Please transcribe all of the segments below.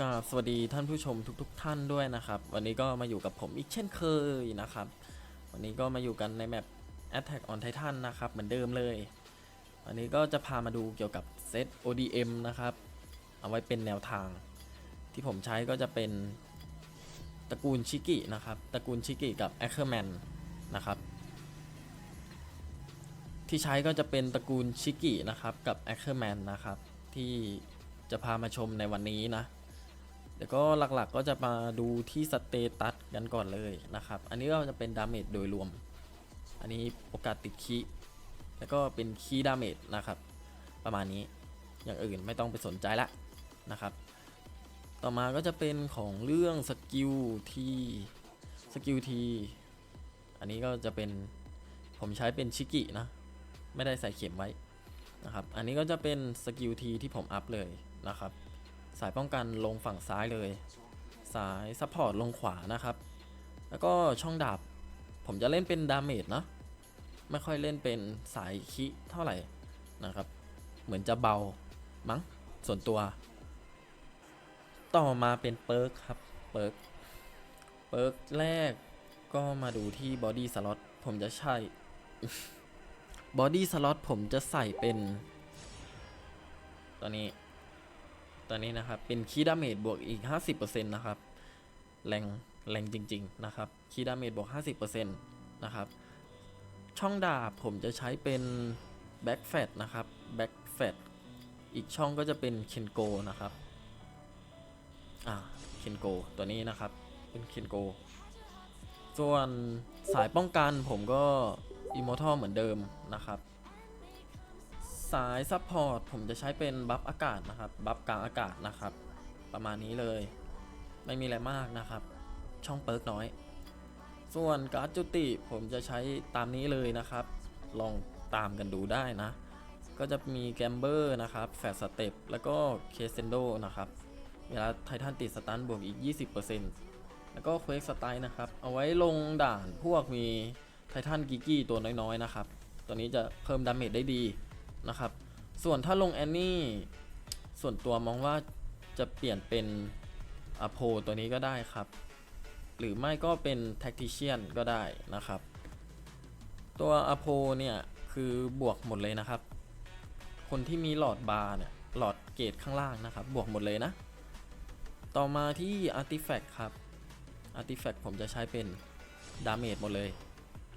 กราบสวัสดีท่านผู้ชมทุกๆท่านด้วยนะครับ วันนี้ก็มาอยู่กับผมอีกเช่นเคยนะครับ วันนี้ก็มาอยู่กันในแมป Attack on Titan นะครับเหมือนเดิมเลย วันนี้ก็จะพามาดูเกี่ยวกับเซต ODM นะครับ เอาไว้เป็นแนวทาง ที่ผมใช้ก็จะเป็นตระกูลชิกินะครับตระกูลชิกิกับ a c k e r m a n นะครับ ที่ใช้ก็จะเป็นตระกูลชิกินะครับกับ a c k e r m a n นะครับที่จะพามาชมในวันนี้นะ เดี๋ยวก็หลักๆก็จะมาดูที่สเตตัสกันก่อนเลยนะครับ อันนี้ก็จะเป็นดาเมจโดยรวม อันนี้โอกาสติดคีแล้วก็เป็นคีดาเมจนะครับ ประมาณนี้อย่างอื่นไม่ต้องไปสนใจละนะครับ ต่อมาก็จะเป็นของเรื่องสกิลที่สกิลทีอันนี้ก็จะเป็นผมใช้เป็นชิกินะ ไม่ได้ใส่เข็มไว้นะครับ อันนี้ก็จะเป็นสกิลทีที่ผมอัพเลยนะครับ สายป้องกันลงฝั่งซ้ายเลย สายซัพพอร์ตลงขวานะครับ แล้วก็ช่องดาบ ผมจะเล่นเป็นดาเมจนะไม่ค่อยเล่นเป็นสายคิเท่าไหร่นะครับ เหมือนจะเบา มั้ง ส่วนตัว ต่อมาเป็นเปิร์กครับ เปิร์ก เปิร์กแรกก็มาดูที่บอดี้สล็อตผมจะใช้บอดี้สล็อตผมจะใส่เป็น ตัวนี้ ตัวนี้นะครับ เป็นคีดาเมจบวกอีก 50%นะครับ แรงแรงจริง ๆ นะครับ คีดาเมจบวก 50%นะครับ ช่องดาบผมจะใช้เป็นแบ็กแฟตนะครับแบ็กแฟตอีกช่องก็จะเป็นเคนโกนะครับ อ่า เคนโกตัวนี้นะครับ เป็นเคนโก ส่วนสายป้องกันผมก็อิ m ม r ทัลเหมือนเดิมนะครับ สายซัพพอร์ตผมจะใช้เป็นบัฟอากาศนะครับ บัฟกลางอากาศนะครับ ประมาณนี้เลย ไม่มีอะไรมากนะครับ ช่องเปิร์กน้อย ส่วนการ์ดจุติผมจะใช้ตามนี้เลยนะครับ ลองตามกันดูได้นะ ก็จะมีแกมเบอร์นะครับ แฟดสเต็ปแล้วก็เคเซนโดนะครับ เวลาไททันติดสตันบวกอีก 20%แล้วก็เควกสไตล์นะครับ เอาไว้ลงด่านพวกมีไททันกิกกี้ตัวน้อยๆนะครับ ตัวนี้จะเพิ่มดาเมจได้ดี นะครับ ส่วนถ้าลงแอนนี่ส่วนตัวมองว่าจะเปลี่ยนเป็นอโพตัวนี้ก็ได้ครับ หรือไม่ก็เป็นแท็ก t ิเชียนก็ได้นะครับ ตัวอโพเนี่ยคือบวกหมดเลยนะครับ คนที่มีหลอดบาร์เนี่ยหลอดเกตข้างล่างนะครับ บวกหมดเลยนะ ต่อมาที่ Artifact ครับ Artifact ผมจะใช้เป็นดาเมจหมดเลย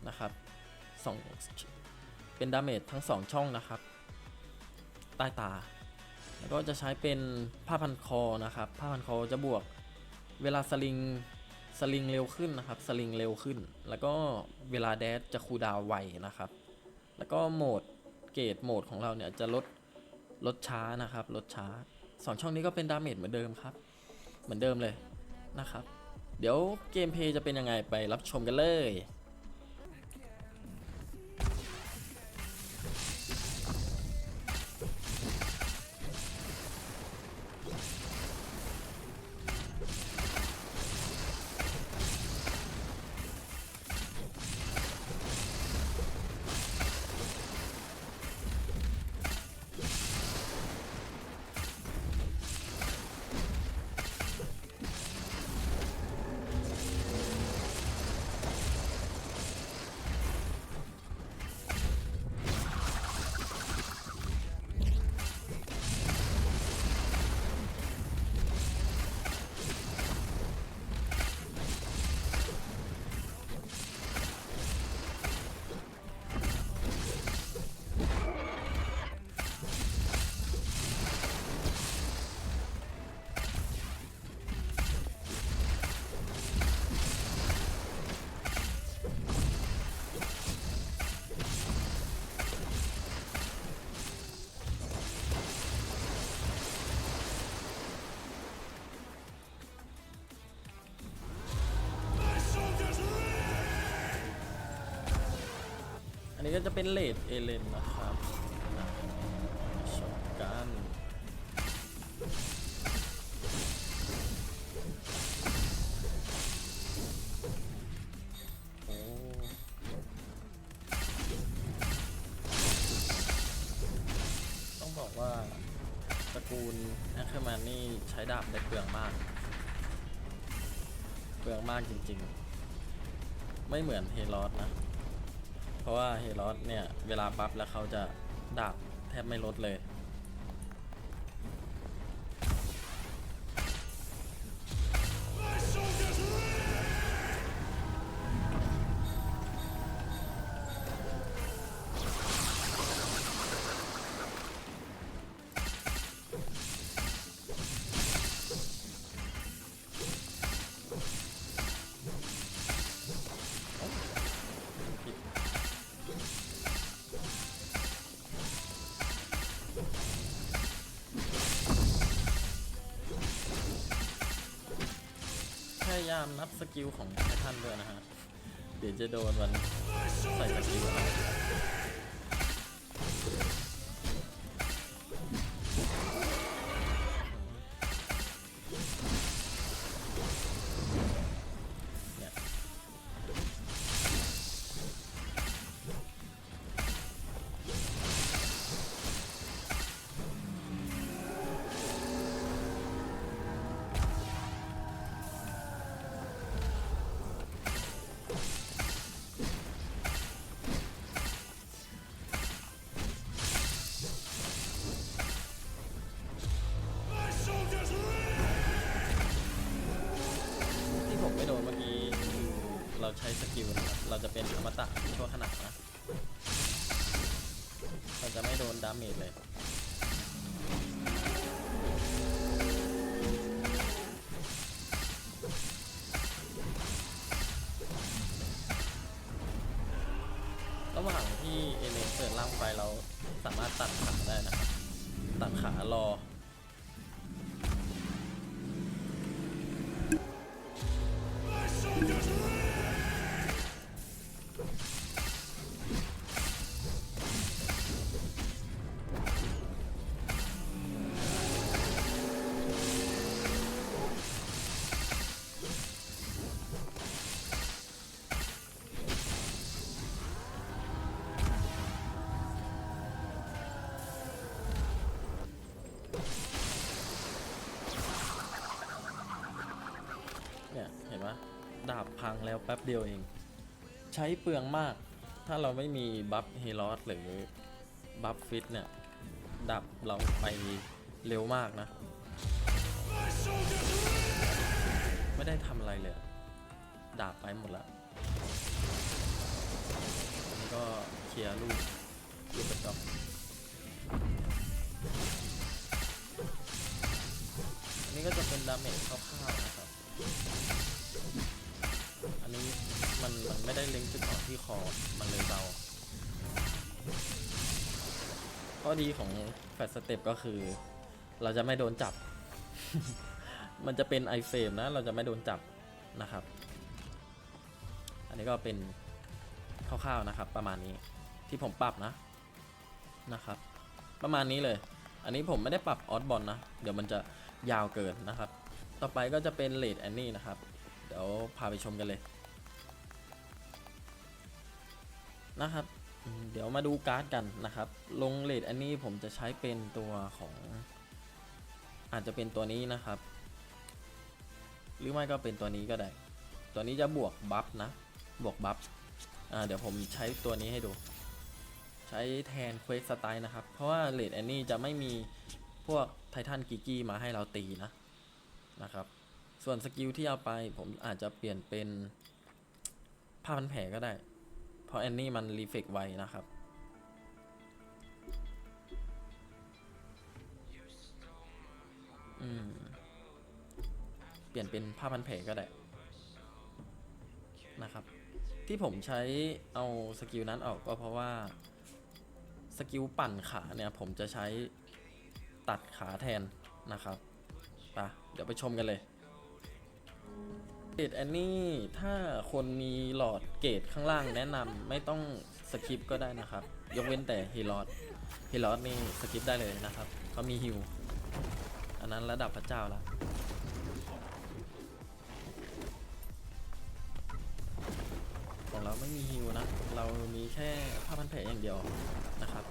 นะครับสองเป็นดาเมจทั้ง 2 ช่องนะครับ ใต้ตา แล้วก็จะใช้เป็นผ้าพันคอนะครับ ผ้าพันคอจะบวกเวลาสลิงสลิงเร็วขึ้นนะครับ สลิงเร็วขึ้น แล้วก็เวลาแดดจะคูดาวไวนะครับ แล้วก็โหมดเกรดโหมดของเราเนี่ยจะลดลดช้านะครับลดช้าสองช่องนี้ก็เป็นดาเมจเหมือนเดิมครับ เหมือนเดิมเลยนะครับ เดี๋ยวเกมเพย์จะเป็นยังไงไปรับชมกันเลย ก็จะเป็นเลดเอเลนนะครับชมกันต้องบอกว่าตระกูลแอคเคเคอร์แมนนี่ใช้ดาบได้เปลืองมาก เปลืองมากจริงๆ ไม่เหมือนเฮลอสนะ เพราะว่าเฮลอสเนี่ย เวลาบัฟแล้วเขาจะดาบแทบไม่ลดเลยายามนับสกิลของท่านด้วยนะฮะ เดี๋ยวจะโดนมันใส่สกิล ใช้สกิลนะครับ เราจะเป็นอมตะชั่วขณะนะ เราจะไม่โดนดาเมจเลย ระหว่างที่เอเลนเปิดล่างไฟเราสามารถตัดขาได้นะครับ ตัดขารอ พังแล้วแป๊บเดียวเอง ใช้เปลืองมาก ถ้าเราไม่มีบัฟเฮลอสหรือบัฟฟิตเนี่ยดาบเราไปเร็วมากนะ ไม่ได้ทำอะไรเลยดาบไปหมดแล้วอันนี้ก็เคลียร์ลูกลูกกระจอกอันนี้ก็จะเป็นดาเมจคร่าวๆนะครับ มันมันไม่ได้เล็งจุดอ่อนที่คอ มันเลยเบาข้อดีของแฟตสเต็ปก็คือ เราจะไม่โดนจับ มันจะเป็นไอเฟรมนะ เราจะไม่โดนจับนะครับ อันนี้ก็เป็นคร่าวๆนะครับ ประมาณนี้ที่ผมปรับนะนะครับ ประมาณนี้เลย อันนี้ผมไม่ได้ปรับออสบอลนะ เดี๋ยวมันจะยาวเกินนะครับ ต่อไปก็จะเป็นเลดแอนนี่นะครับ เดี๋ยวพาไปชมกันเลย นะครับ เดี๋ยวมาดูการ์ดกันนะครับ ลงเลดอันนี้ผมจะใช้เป็นตัวของ อาจจะเป็นตัวนี้นะครับ หรือไม่ก็เป็นตัวนี้ก็ได้ ตัวนี้จะบวกบัฟนะ บวกบัฟเดี๋ยวผมใช้ตัวนี้ให้ดู ใช้แทนเควสสไตล์นะครับ เพราะว่าเลดแอนนี่จะไม่มีพวกไททันกิกี้มาให้เราตีนะนะครับ ส่วนสกิลที่เอาไปผมอาจจะเปลี่ยนเป็นผ้าพันแผลก็ได้ ราะแอนนี่มันรีเฟกไวนะครับ อืม เปลี่ยนเป็นผ้าพันแผลก็ได้ นะครับ ที่ผมใช้เอาสกิลนั้นออกก็เพราะว่า สกิลปั่นขาเนี่ย ผมจะใช้ตัดขาแทนนะครับไปะเดี๋ยวไปชมกันเลย เกรดแอนนี่ถ้าคนมีหลอดเกรดข้างล่างแนะนำไม่ต้องสคิปก็ได้นะครับ ยกเว้นแต่เฮลอดเฮลอดนี่สคิปได้เลยนะครับเขามีฮิวอันนั้นระดับพระเจ้าละของเราไม่มีฮิวนะ เรามีแค่ผ้าพันแผลอย่างเดียวนะครับ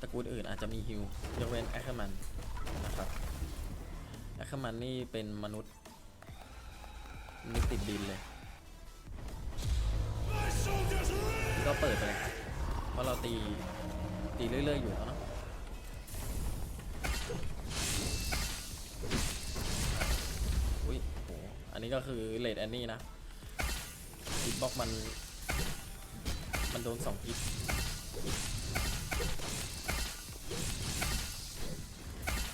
ตระกูลอื่นอาจจะมีฮิวยกเว้นแอคเคอร์มันนะครับเคอร์มันนี่เป็นมนุษย์ นี่ติดดินเลยก็เปิดไปเลยเพราะเราตีตีเรื่อยๆอยู่แล้วเนาะอุ้ยโหอันนี้ก็คือเลดแอนนี่นะฮิตบ็อกมัน มันโดนสองฮิต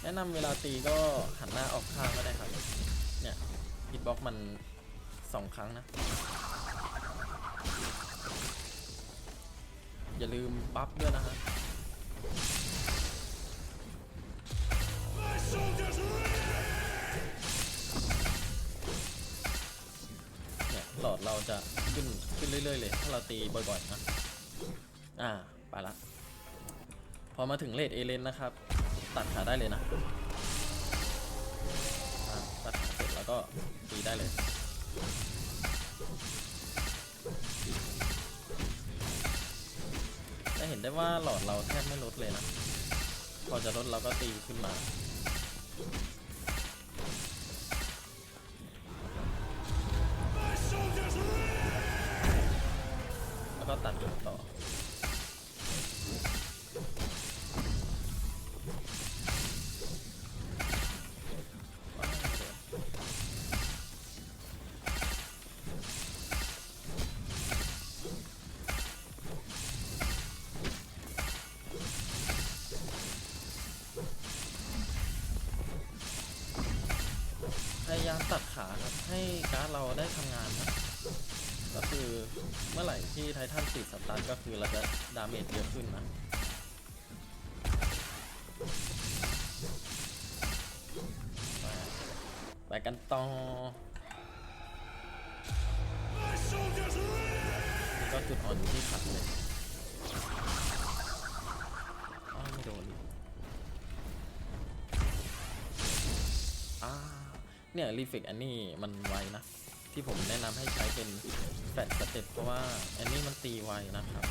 แนะนำเวลาตีก็หันหน้าออกข้างก็ได้ครับ เนี่ยฮิตบ็อกมัน สองครั้งนะ อย่าลืมบัฟด้วยนะฮะเนี่ยหลอดเราจะขึ้นขึ้นเรื่อยๆเลย ถ้าเราตีบ่อยๆนะ อ่า ไปละ พอมาถึงเลดเอเลนนะครับ ตัดขาได้เลยนะตัดขาเสร็จแล้วก็ตีได้เลย จะเห็นได้ว่าหลอดเราแทบไม่ลดเลยนะ พอจะลดเราก็ตีขึ้นมาแล้วก็ตัดจุดต่อ พยายามตัดขาครับให้การ์ดเราได้ทำงานนะก็คือเมื่อไหร่ที่ไททันติดสตาร์ก็คือเราจะดาเมจเยอะขึ้นนะไปไปกันต่อก็จุดอ่อนอยู่ที่ขัดเลย เนี่ยรีเฟกอันนี้มันไวนะ ที่ผมแนะนำให้ใช้เป็นแฟลตสเต็ปเพราะว่าอันนี้มันตีไวนะครับ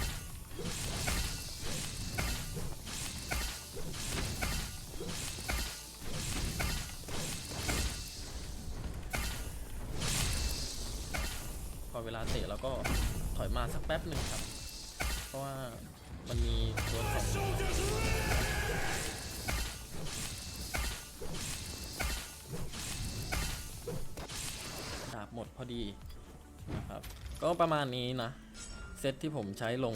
พอเวลาเตะเราก็ถอยมาสักแป๊บหนึ่งครับ เพราะว่ามันมีโดนสอง หมดพอดีนะครับก็ประมาณนี้นะเซตที่ผมใช้ลง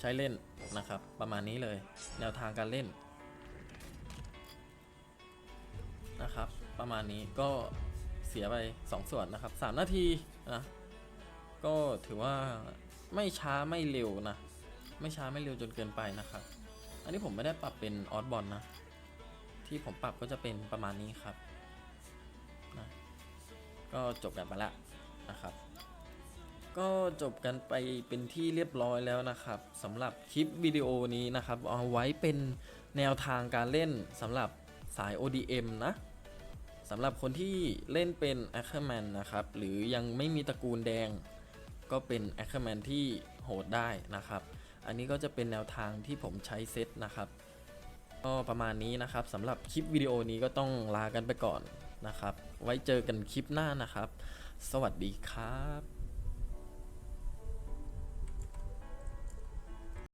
ใช้เล่นนะครับ ประมาณนี้เลยแนวทางการเล่นนะครับ ประมาณนี้ก็เสียไป 2 ส่วนนะครับ 3 นาทีนะก็ถือว่าไม่ช้าไม่เร็วนะ ไม่ช้าไม่เร็วจนเกินไปนะครับ อันนี้ผมไม่ได้ปรับเป็นออสบอลนะ ที่ผมปรับก็จะเป็นประมาณนี้ครับ ก็จบกันไปละนะครับ ก็จบกันไปเป็นที่เรียบร้อยแล้วนะครับสำหรับคลิปวิดีโอนี้นะครับ เอาไว้เป็นแนวทางการเล่นสำหรับสาย ODM นะสำหรับคนที่เล่นเป็น a c k e r m a n นะครับ หรือยังไม่มีตระกูลแดง ก็เป็น a c k e r m a n ที่โหดได้นะครับ อันนี้ก็จะเป็นแนวทางที่ผมใช้เซตนะครับ ก็ประมาณนี้นะครับสำหรับคลิปวิดีโอนี้ก็ต้องลากันไปก่อน นะครับ ไว้เจอกันคลิปหน้านะครับ สวัสดีครับ